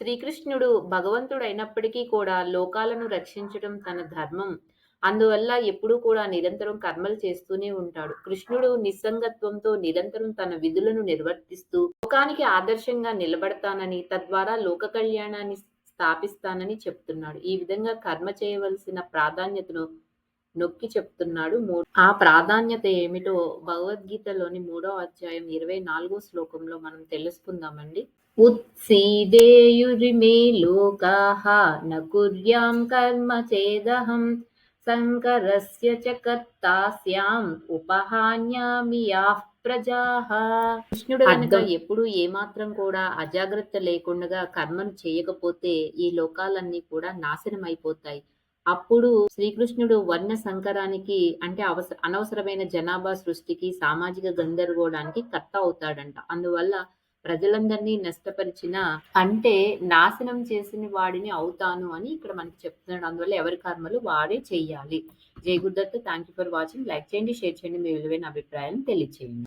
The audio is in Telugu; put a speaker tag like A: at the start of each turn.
A: శ్రీకృష్ణుడు భగవంతుడైనప్పటికీ కూడా లోకాలను రక్షించడం తన ధర్మం. అందువల్ల ఎప్పుడూ కూడా నిరంతరం కర్మలు చేస్తూనే ఉంటాడు. కృష్ణుడు నిస్సంగత్వంతో నిరంతరం తన విధులను నిర్వర్తిస్తూ లోకానికి ఆదర్శంగా నిలబడతానని, తద్వారా లోక కళ్యాణాన్ని స్థాపిస్తానని చెప్తున్నాడు. ఈ విధంగా కర్మ చేయవలసిన ప్రాధాన్యతను నొక్కి చెప్తున్నాడు. ఆ ప్రాధాన్యత ఏమిటో భగవద్గీతలోని మూడో అధ్యాయం ఇరవై నాలుగో శ్లోకంలో మనం తెలుసుకుందామండి. ఉత్సీదేయురిమే లోకాః న కుర్యాం కర్మ చేదహం శంకరస్య చ కర్తాస్యాం ఉపహాన్యామి యాః ప్రజాః కృష్ణుడు గనుక ఎప్పుడు ఏమాత్రం కూడా అజాగ్రత్త లేకుండగా కర్మను చేయకపోతే ఈ లోకాలన్నీ కూడా నాశనం అయిపోతాయి. అప్పుడు శ్రీకృష్ణుడు వర్ణ సంకరానికి అంటే అవసర అనవసరమైన జనాభా సృష్టికి, సామాజిక గందరగోళానికి కర్త అవుతాడంట. అందువల్ల ప్రజలందరినీ నష్టపరిచిన అంటే నాశనం చేసిన వాడిని అవుతాను అని ఇక్కడ మనకి చెప్తున్నాడు. అందువల్ల ఎవరి కర్మలు వాడే చెయ్యాలి. జై Gurudatta. Thank you for watching. Like చేయండి, షేర్ చేయండి. మీ విలువైన అభిప్రాయాలను తెలియచేయండి.